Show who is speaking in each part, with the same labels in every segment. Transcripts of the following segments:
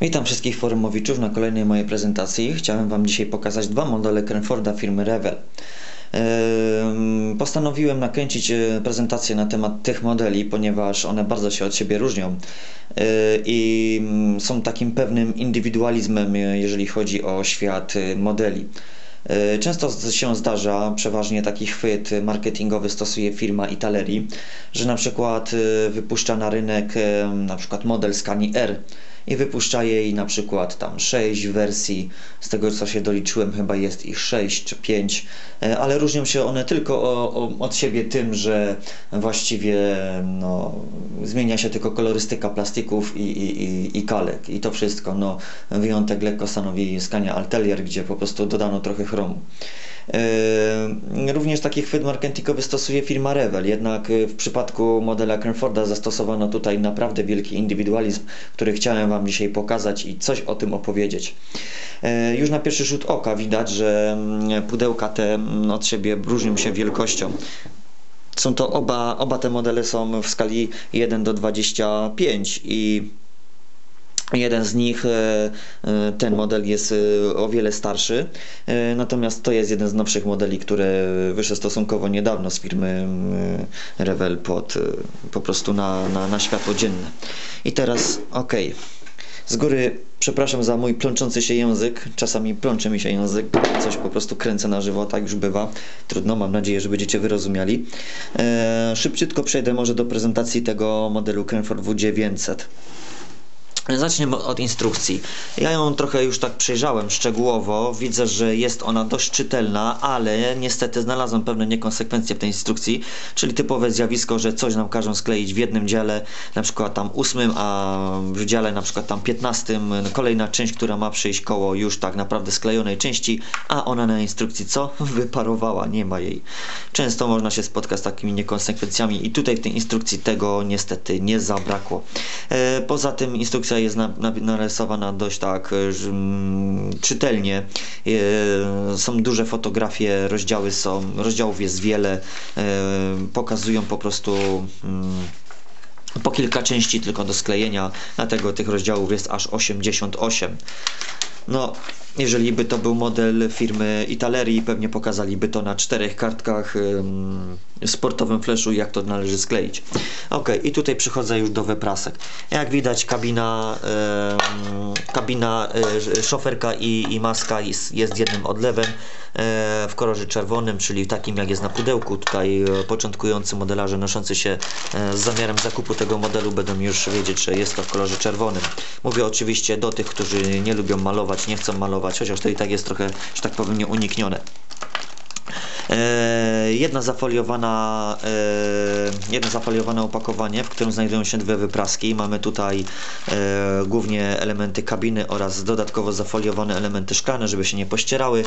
Speaker 1: Witam wszystkich forumowiczów na kolejnej mojej prezentacji. Chciałem Wam dzisiaj pokazać dwa modele Cranforda firmy Revel. Ehm, Postanowiłem nakręcić e, prezentację na temat tych modeli, ponieważ one bardzo się od siebie różnią e, i mm, są takim pewnym indywidualizmem, e, jeżeli chodzi o świat modeli. Często się zdarza, przeważnie taki chwyt marketingowy stosuje firma Italeri, że na przykład wypuszcza na rynek na przykład model Scani R i wypuszcza jej na przykład tam 6 wersji, z tego co się doliczyłem chyba jest ich 6 czy 5, e, ale różnią się one tylko o, o, od siebie tym, że właściwie no, zmienia się tylko kolorystyka plastików i, i, i, i kalek i to wszystko. No, wyjątek lekko stanowi Scania Altelier, gdzie po prostu dodano trochę chromu. E, Również taki chwyt marketingowy stosuje firma Revel, jednak e, w przypadku modela Cranforda zastosowano tutaj naprawdę wielki indywidualizm, który chciałem Wam dzisiaj pokazać i coś o tym opowiedzieć. E, Już na pierwszy rzut oka widać, że mm, pudełka te mm, od siebie różnią się wielkością. Są to oba, oba te modele są w skali 1 do 25 i Jeden z nich, e, e, ten model jest e, o wiele starszy, natomiast to jest jeden z nowszych modeli, które wyszły stosunkowo niedawno z firmy Revell pod, po prostu na, na, na światło dzienne. I teraz, ok, z góry przepraszam za mój plączący się język, czasami plącze mi się język, coś po prostu kręcę na żywo, tak już bywa. Trudno, mam nadzieję, że będziecie wyrozumiali. Szybciutko przejdę może do prezentacji tego modelu Cranford W900. Zaczniemy od instrukcji. Ja ją trochę już tak przejrzałem szczegółowo. Widzę, że jest ona dość czytelna, ale niestety znalazłem pewne niekonsekwencje w tej instrukcji, czyli typowe zjawisko, że coś nam każą skleić w jednym dziale, na przykład tam ósmym, a w dziale na przykład tam piętnastym kolejna część, która ma przyjść koło już tak naprawdę sklejonej części, a ona na instrukcji co? Wyparowała, nie ma jej. Często można się spotkać z takimi niekonsekwencjami i tutaj w tej instrukcji tego niestety nie zabrakło. E, Poza tym instrukcja jest na, na, narysowana dość tak e, czytelnie. E, Są duże fotografie, rozdziały są, rozdziałów jest wiele, e, pokazują po prostu mm, po kilka części tylko do sklejenia, dlatego tych rozdziałów jest aż 88. No, jeżeli by to był model firmy Italerii, pewnie pokazaliby to na czterech kartkach ym, sportowym flashu, jak to należy skleić. Ok, i tutaj przychodzę już do wyprasek. Jak widać, kabina, kabina y, szoferka i, i maska jest, jest jednym odlewem y, w kolorze czerwonym, czyli takim jak jest na pudełku. Tutaj y, początkujący modelarze noszący się y, z zamiarem zakupu tego modelu będą już wiedzieć, że jest to w kolorze czerwonym. Mówię oczywiście do tych, którzy nie lubią malować, nie chcą malować, chociaż to i tak jest trochę, że tak powiem, nieuniknione. E, jedna zafoliowana, e, jedno zafoliowane opakowanie, w którym znajdują się dwie wypraski. Mamy tutaj e, głównie elementy kabiny oraz dodatkowo zafoliowane elementy szklane, żeby się nie pościerały.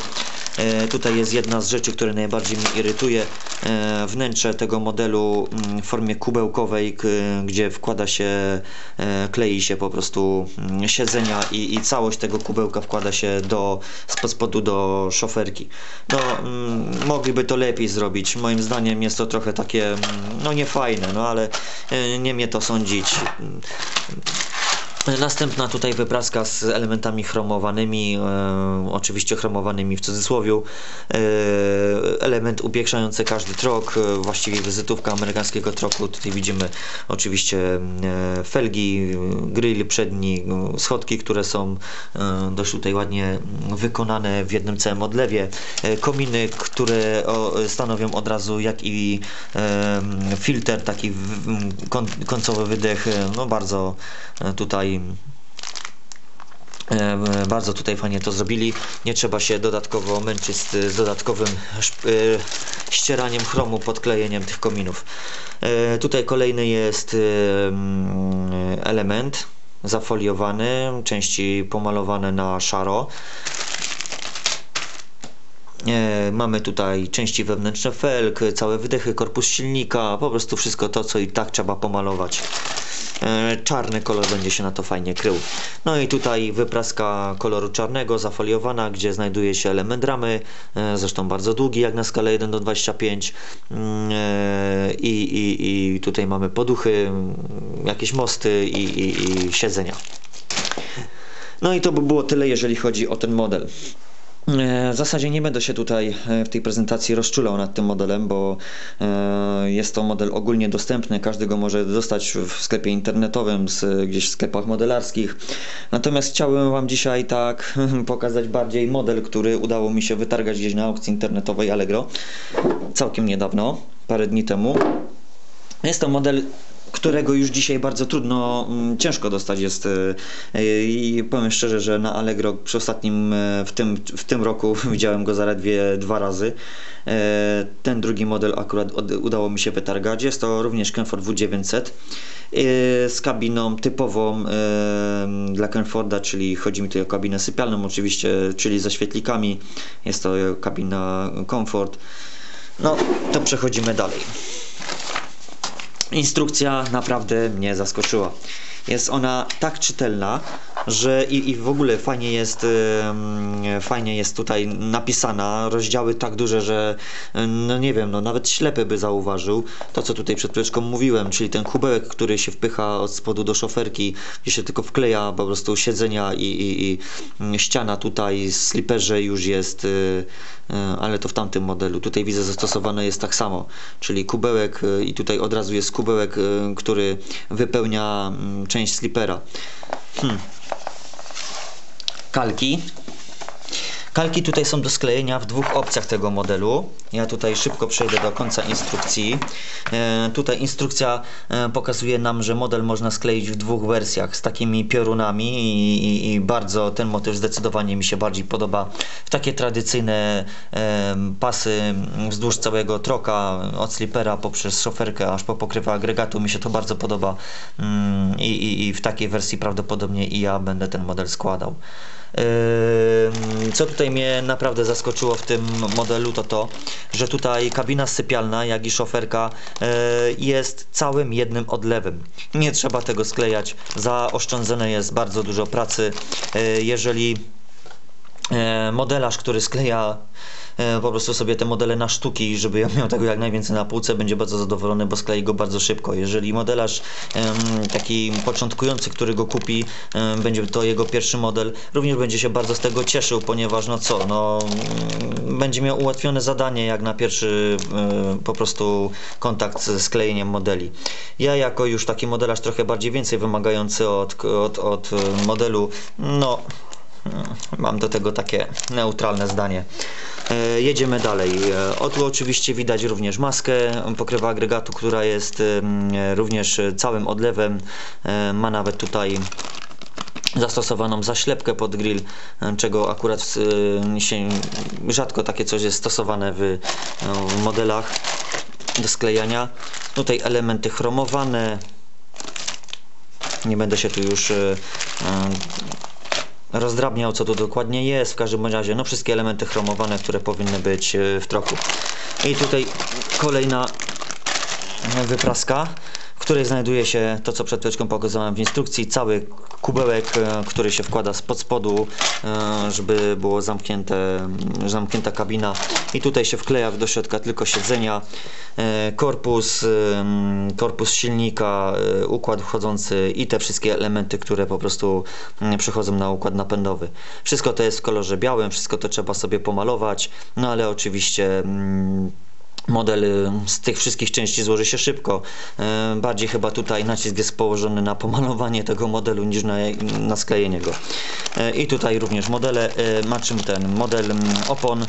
Speaker 1: E, tutaj jest jedna z rzeczy, które najbardziej mnie irytuje. E, wnętrze tego modelu mm, w formie kubełkowej, gdzie wkłada się, e, klei się po prostu mm, siedzenia i, i całość tego kubełka wkłada się do, spod spodu do szoferki. No, mm, mogliby to lepiej zrobić. Moim zdaniem jest to trochę takie, no niefajne, no ale e, nie mnie to sądzić. Następna tutaj wypraska z elementami chromowanymi, e, oczywiście chromowanymi w cudzysłowie. E, element upiększający każdy trok, e, właściwie wizytówka amerykańskiego troku. Tutaj widzimy oczywiście e, felgi, grill przedni, schodki, które są e, dość tutaj ładnie wykonane w jednym całym odlewie. E, kominy, które o, stanowią od razu jak i e, filtr, taki w, kon, końcowy wydech, e, no bardzo e, tutaj E, Bardzo tutaj fajnie to zrobili. Nie trzeba się dodatkowo męczyć z, dodatkowym e, ścieraniem chromu, podklejeniem tych kominów. E, Tutaj kolejny jest mm, element zafoliowany, części pomalowane na szaro. Mamy tutaj części wewnętrzne felg, całe wydechy, korpus silnika, po prostu wszystko to, co i tak trzeba pomalować. E, Czarny kolor będzie się na to fajnie krył. No i tutaj wypraska koloru czarnego, zafoliowana, gdzie znajduje się element ramy, e, zresztą bardzo długi, jak na skalę 1 do 25. Mm, e, I, i, i tutaj mamy poduchy, mm, jakieś mosty i, i, i siedzenia. No i to by było tyle, jeżeli chodzi o ten model. E, w zasadzie nie będę się tutaj e, w tej prezentacji rozczulał nad tym modelem, bo e, jest to model ogólnie dostępny, każdy go może dostać w sklepie internetowym, gdzieś w sklepach modelarskich. Natomiast chciałbym Wam dzisiaj tak pokazać bardziej model, który udało mi się wytargać gdzieś na aukcji internetowej Allegro całkiem niedawno, parę dni temu. Jest to model którego już dzisiaj bardzo trudno, mm, ciężko dostać jest e, i powiem szczerze, że na Allegro przy ostatnim, e, w tym, w tym roku widziałem go zaledwie dwa razy. E, ten drugi model akurat udało mi się wytargać. Jest to również Kenford W900 z kabiną typową dla Kenforda, czyli chodzi mi tutaj o kabinę sypialną oczywiście, czyli ze świetlikami. Jest to kabina Comfort. No, to przechodzimy dalej. Instrukcja naprawdę mnie zaskoczyła. Jest ona tak czytelna, że i, i w ogóle fajnie jest, fajnie jest tutaj napisana, rozdziały tak duże, że no nie wiem, no nawet ślepy by zauważył to, co tutaj przed chwileczką mówiłem, czyli ten kubełek, który się wpycha od spodu do szoferki, gdzie się tylko wkleja po prostu siedzenia i, i, i ściana tutaj, sliperze już jest, yy, ale to w tamtym modelu. Tutaj widzę zastosowane jest tak samo, czyli kubełek yy, i tutaj od razu jest kubełek, który wypełnia mm, część slipera. Hmm kalki. Kalki tutaj są do sklejenia w dwóch opcjach tego modelu. Ja tutaj szybko przejdę do końca instrukcji. E, tutaj instrukcja e, pokazuje nam, że model można skleić w dwóch wersjach z takimi piorunami i, i, i bardzo ten motyw zdecydowanie mi się bardziej podoba w takie tradycyjne e, pasy wzdłuż całego troka od slipera poprzez szoferkę aż po pokrywę agregatu mi się to bardzo podoba mm, i, i, w takiej wersji prawdopodobnie i ja będę ten model składał. Co tutaj mnie naprawdę zaskoczyło w tym modelu to to, że tutaj kabina sypialna jak i szoferka e, jest całym jednym odlewem. Nie trzeba tego sklejać, zaoszczędzone jest bardzo dużo pracy. E, jeżeli modelarz, który skleja E, po prostu sobie te modele na sztuki, żeby ja miał tego jak najwięcej na półce, będzie bardzo zadowolony, bo sklei go bardzo szybko. Jeżeli modelarz taki początkujący, który go kupi, będzie to jego pierwszy model, również będzie się bardzo z tego cieszył, ponieważ no co, no mm, będzie miał ułatwione zadanie jak na pierwszy e, po prostu kontakt z sklejeniem modeli. Ja jako już taki modelarz trochę bardziej więcej wymagający od, od, od modelu, no Mam do tego takie neutralne zdanie. E, jedziemy dalej. E, o tu oczywiście widać również maskę pokrywa agregatu, która jest również całym odlewem. E, ma nawet tutaj zastosowaną zaślepkę pod grill, czego akurat się rzadko takie coś jest stosowane w modelach do sklejania. Tutaj elementy chromowane. Nie będę się tu już rozdrabniał co tu dokładnie jest, w każdym razie no wszystkie elementy chromowane, które powinny być e, w troku. I tutaj kolejna wypraska której znajduje się to, co przed chwileczką pokazałem w instrukcji, cały kubełek, e, który się wkłada spod spodu, e, żeby było zamknięte, zamknięta kabina. I tutaj się wkleja do środka tylko siedzenia, e, korpus, korpus silnika, układ wchodzący i te wszystkie elementy, które po prostu przychodzą na układ napędowy. Wszystko to jest w kolorze białym, wszystko to trzeba sobie pomalować, no ale oczywiście model y, z tych wszystkich części złoży się szybko. Y, bardziej chyba tutaj nacisk jest położony na pomalowanie tego modelu niż na, na sklejenie go. Y, I tutaj również modele, ma czym ten model mm, opon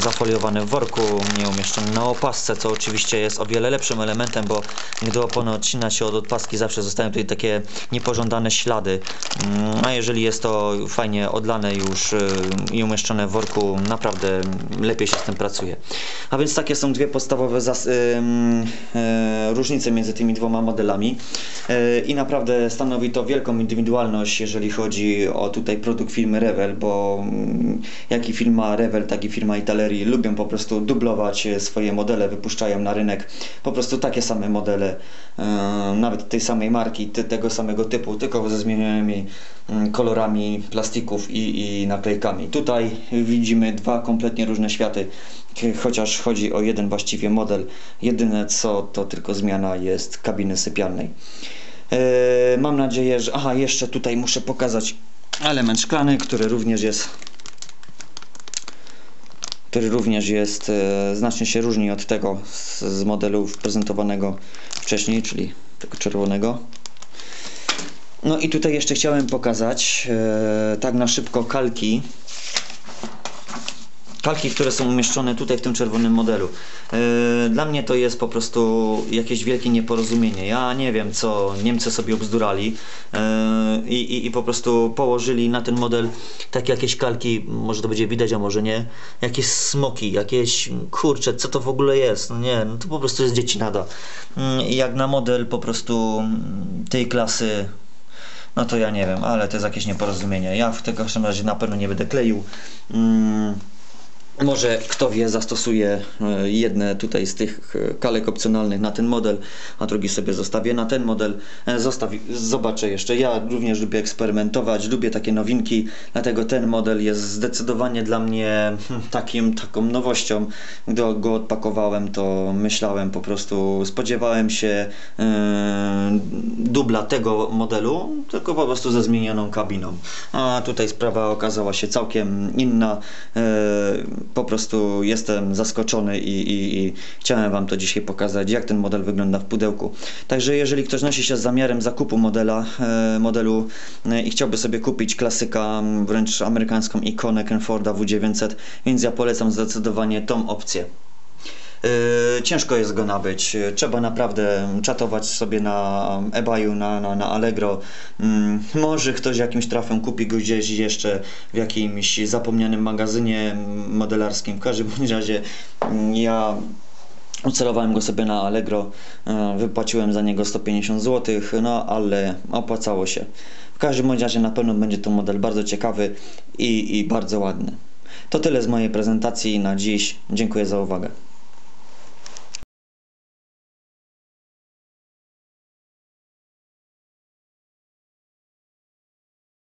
Speaker 1: zafoliowany w worku, nie umieszczony na opasce, co oczywiście jest o wiele lepszym elementem, bo gdy opony odcina się od odpaski zawsze zostają tutaj takie niepożądane ślady, mm, a jeżeli jest to fajnie odlane już i umieszczone w worku, naprawdę lepiej się z tym pracuje. A więc takie są dwie podstawowe e, różnice między tymi dwoma modelami e, i naprawdę stanowi to wielką indywidualność, jeżeli chodzi o tutaj produkt firmy Revel, bo mm, jak i firma Revel, tak i firma Italerii lubią po prostu dublować swoje modele, wypuszczają na rynek po prostu takie same modele, e, nawet tej samej marki, tego samego typu, tylko ze zmienionymi mm, kolorami plastików i, i naklejkami. Tutaj widzimy dwa kompletnie różne światy chociaż chodzi o jeden właściwie model. Jedyne co to tylko zmiana jest kabiny sypialnej. E, mam nadzieję, że... Aha, jeszcze tutaj muszę pokazać element szklany, który również jest który również jest e, znacznie się różni od tego z, modelu prezentowanego wcześniej, czyli tego czerwonego. No i tutaj jeszcze chciałem pokazać e, tak na szybko kalki. Kalki, które są umieszczone tutaj w tym czerwonym modelu. E, Dla mnie to jest po prostu jakieś wielkie nieporozumienie. Ja nie wiem, co Niemcy sobie obzdurali e, i, i, i po prostu położyli na ten model takie jakieś kalki, może to będzie widać, a może nie, jakieś smoki, jakieś kurcze, co to w ogóle jest? No nie, no to po prostu jest dzieci nada. Mm, jak na model po prostu tej klasy no to ja nie wiem, ale to jest jakieś nieporozumienie. Ja w tego razie na pewno nie będę kleił. Mm, może kto wie, zastosuję e, jedne tutaj z tych e, kalek opcjonalnych na ten model, a drugi sobie zostawię na ten model. E, Zostawi, zobaczę jeszcze. Ja również lubię eksperymentować, lubię takie nowinki, dlatego ten model jest zdecydowanie dla mnie hmm, takim, taką nowością. Gdy go odpakowałem, to myślałem po prostu, spodziewałem się e, dubla tego modelu, tylko po prostu ze zmienioną kabiną. A tutaj sprawa okazała się całkiem inna. E, po prostu jestem zaskoczony i, i, i chciałem Wam to dzisiaj pokazać, jak ten model wygląda w pudełku. Także jeżeli ktoś nosi się z zamiarem zakupu modela, e, modelu e, i chciałby sobie kupić klasyka, wręcz amerykańską ikonę Kenforda W900, więc ja polecam zdecydowanie tą opcję. Yy, ciężko jest go nabyć. Yy, Trzeba naprawdę czatować sobie na eBayu, na, na, na Allegro. Mm, może ktoś jakimś trafem kupi go gdzieś jeszcze w jakimś zapomnianym magazynie modelarskim. W każdym razie mm, ja Ucelowałem go sobie na Allegro, e, wypłaciłem za niego 150 zł, no ale opłacało się. W każdym razie na pewno będzie to model bardzo ciekawy i, i bardzo ładny. To tyle z mojej prezentacji na dziś. Dziękuję za uwagę.